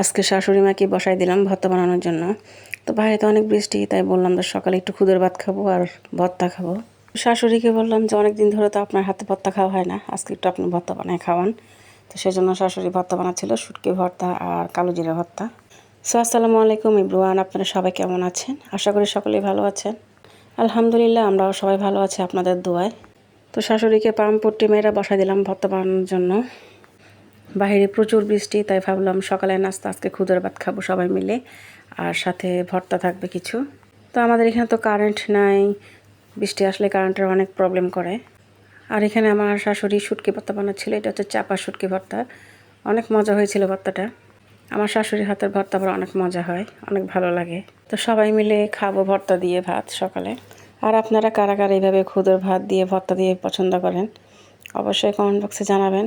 আজকে শাশুড়ি মাকে বসাই দিলাম ভর্তা বানানোর জন্য। তো বাইরে তো অনেক বৃষ্টি, তাই বললাম যে সকালে একটু খুদের ভাত খাব আর ভর্তা খাব। শাশুড়িকে বললাম যে অনেক দিন ধরে তো আপনার হাতে ভর্তা খাওয়া হয় না, আজকে একটু আপনি ভর্তা বানায় খাওয়ান। তো সেজন্য শাশুড়ি ভর্তা বানাচ্ছিল, শুটকি ভর্তা আর কালো জিরা ভর্তা। সো আসসালামু আলাইকুম ইব্রুয়ান আপনারা সবাই কেমন আছেন? আশা করি সকলেই ভালো আছেন। আলহামদুলিল্লাহ, আমরাও সবাই ভালো আছি আপনাদের দোয়ায়। তো শাশুড়িকে পাম পট্টি মেয়েরা বসাই দিলাম ভর্তা বানানোর জন্য। বাইরে প্রচুর বৃষ্টি, তাই ভাবলাম সকালে নাস্তা, আজকে খুদের ভাত খাব সবাই মিলে। আর সাথে ভর্তা থাকবে কিছু। তো আমাদের এখানে তো কারেন্ট নাই, বৃষ্টি আসলে কারেন্টের অনেক প্রবলেম করে। আর এখানে আমার শাশুড়ি শুটকি ভর্তা বানাচ্ছিল, এটা হচ্ছে চাপা শুটকি ভর্তা। অনেক মজা হয়েছিল ভর্তাটা। আমার শাশুড়ির হাতের ভর্তা আবার অনেক মজা হয়, অনেক ভালো লাগে। তো সবাই মিলে খাব ভর্তা দিয়ে ভাত সকালে। আর আপনারা কারা কারা এইভাবে খুদের ভাত দিয়ে ভর্তা দিয়ে পছন্দ করেন, অবশ্যই কমেন্ট বক্সে জানাবেন।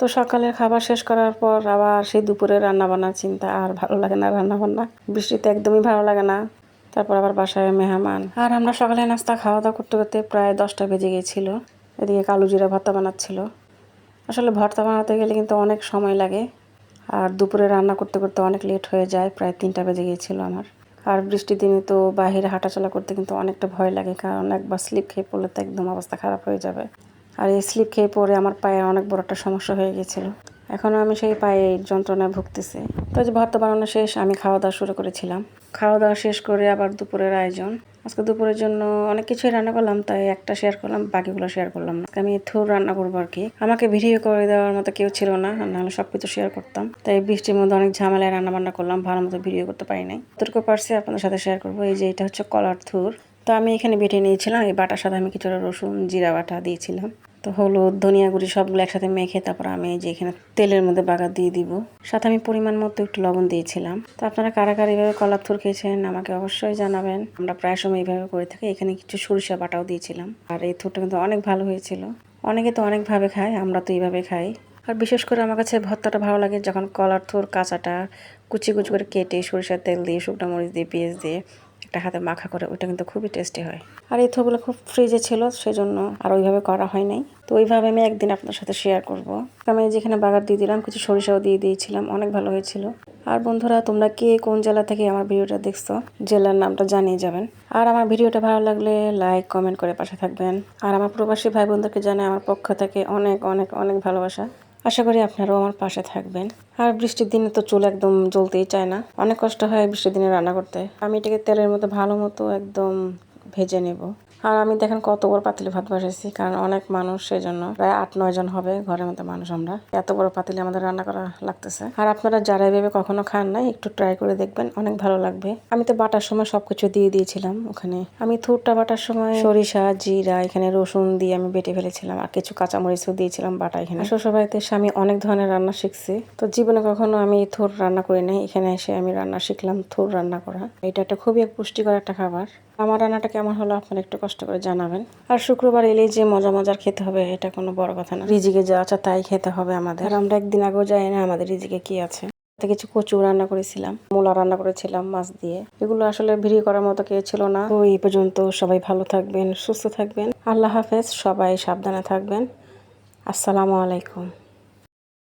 তো সকালের খাবার শেষ করার পর আবার সেই দুপুরে রান্না বান্নার চিন্তা, আর ভালো লাগে না রান্না বান্না বৃষ্টিতে একদমই ভালো লাগে না। তারপর আবার বাসায় মেহমান। আর আমরা সকালে নাস্তা খাওয়া দাওয়া করতে করতে প্রায় দশটা বেজে গিয়েছিল। এদিকে কালো জিরা ভর্তা বানাচ্ছিল। আসলে ভর্তা বানাতে গেলে কিন্তু অনেক সময় লাগে। আর দুপুরে রান্না করতে করতে অনেক লেট হয়ে যায়, প্রায় তিনটা বেজে গিয়েছিল আমার। আর বৃষ্টির দিনে তো বাইরে হাঁটাচলা করতে কিন্তু অনেকটা ভয় লাগে, কারণ একবার স্লিপ খেয়ে পড়লে তো একদম অবস্থা খারাপ হয়ে যাবে। আর এই স্লিপ খেয়ে পরে আমার পায়ে অনেক বড় একটা সমস্যা হয়ে গিয়েছিল এখন আমি সেই পায়ে যন্ত্রণায় ভুগতেছি। তো যে ভর্তা বানানো শেষ, আমি খাওয়া দাওয়া শুরু করেছিলাম। খাওয়া দাওয়া শেষ করে আবার দুপুরের আয়োজন। আজকে দুপুরের জন্য অনেক কিছুই রান্না করলাম, তাই একটা শেয়ার করলাম, বাকিগুলো শেয়ার করলাম না। আমি থুর রান্না করব আর কি। আমাকে ভিডিও করে দেওয়ার মতো কেউ ছিল না নাহলে সব কিছু শেয়ার করতাম। তাই বৃষ্টির মধ্যে অনেক ঝামেলায় রান্না বান্না করলাম, ভালো মতো ভিডিও করতে পারি নাই। তোরকে পারছি, আপনাদের সাথে শেয়ার করব। এই যে এটা হচ্ছে কলার থুর। তো আমি এখানে বেটে নিয়েছিলাম, এই বাটার সাথে আমি কিছুটা রসুন, জিরা বাটা দিয়েছিলাম। তো হলুদ, ধনিয়া গুঁড়ি সবগুলো একসাথে মেখে তারপর আমি যে এখানে তেলের মধ্যে বাগার দিয়ে দিব। সাথে আমি পরিমাণ মতো একটু লবণ দিয়েছিলাম। তো আপনারা কারা কারা এইভাবে কলার থুর খেয়েছেন আমাকে অবশ্যই জানাবেন। আমরা প্রায় সময় এইভাবে করে থাকি। এখানে কিছু সরিষা বাটাও দিয়েছিলাম। আর এই থুরটা কিন্তু অনেক ভালো হয়েছিল। অনেকে তো অনেকভাবে খায়, আমরা তো এইভাবে খাই। আর বিশেষ করে আমার কাছে ভর্তাটা ভালো লাগে যখন কলার থুর, কাঁচাটা কুচি কুচি করে কেটে সরিষার তেল দিয়ে, শুকনো মরিচ দিয়ে, পেঁয়াজ দিয়ে একটা হাতে মাখা করে ওইটা কিন্তু খুবই টেস্টি হয়। আর এই থোগুলো খুব ফ্রিজে ছিল, সেজন্য আর ওইভাবে করা হয় নাই। তো ওইভাবে আমি একদিন আপনার সাথে শেয়ার করব। আমি যেখানে বাগার দিয়ে দিলাম, কিছু সরিষাও দিয়ে দিয়েছিলাম, অনেক ভালো হয়েছিল। আর বন্ধুরা, তোমরা কে কোন জেলা থেকে আমার ভিডিওটা দেখছ, জেলার নামটা জানিয়ে যাবেন। আর আমার ভিডিওটা ভালো লাগলে লাইক কমেন্ট করে পাশে থাকবেন। আর আমার প্রবাসী ভাই বোনদেরকে জানাই আমার পক্ষ থেকে অনেক অনেক অনেক ভালোবাসা। আশা করি আপনারাও আমার পাশে থাকবেন। আর বৃষ্টির দিনে তো চুল একদম জ্বলতেই চায় না। অনেক কষ্ট হয় বৃষ্টির দিনে রান্না করতে। আমি এটাকে তেলের মতো ভালো মতো একদম ভেজে নেব। আর আমি দেখেন কত বড় পাতিলে ভাত বসেছি কারণ অনেক মানুষ সেই জন্য প্রায় আট, নয় জন হবে ঘরের মধ্যে মানুষ আমরা। এত বড় পাতিলে আমাদের রান্না করা লাগতেছে। আর আপনারা যারা এভাবে কখনো খান নাই, একটু ট্রাই করে দেখবেন, অনেক ভালো লাগবে। আমি তো বাটার সময় সবকিছু দিয়ে দিয়েছিলাম ওখানে। আমি থুরটা বাটার সময় সরিষা, জিরা, এখানে রসুন দিয়ে আমি বেটে ফেলেছিলাম, আর কিছু কাঁচামরিচও দিয়েছিলাম বাটা এখানে। শ্বশুরবাড়িতে এসে আমি অনেক ধরনের রান্না শিখছি। তো জীবনে কখনো আমি থুর রান্না করি নাই, এখানে এসে আমি রান্না শিখলাম থুর রান্না করা। এটা একটা খুবই পুষ্টিকর একটা খাবার। আমার রান্নাটা কেমন হলো আপনারা একটু কষ্ট করে জানাবেন। আর শুক্রবার এলেই যে মজা মজার খেতে হবে, এটা কোনো বড় কথা না। রিজিকে যা আছে তাই খেতে হবে আমাদের। আর আমরা একদিন আগেও যাই না, আমাদের রিজিকে কি আছে? কিছু কচু রান্না করেছিলাম, মূলা রান্না করেছিলাম মাছ দিয়ে। এগুলো আসলে ভিডিও করার মতো কেউ ছিল না। তো এই পর্যন্ত সবাই ভালো থাকবেন, সুস্থ থাকবেন। আল্লাহ হাফেজ, সবাই সাবধানে থাকবেন। আসসালামু আলাইকুম।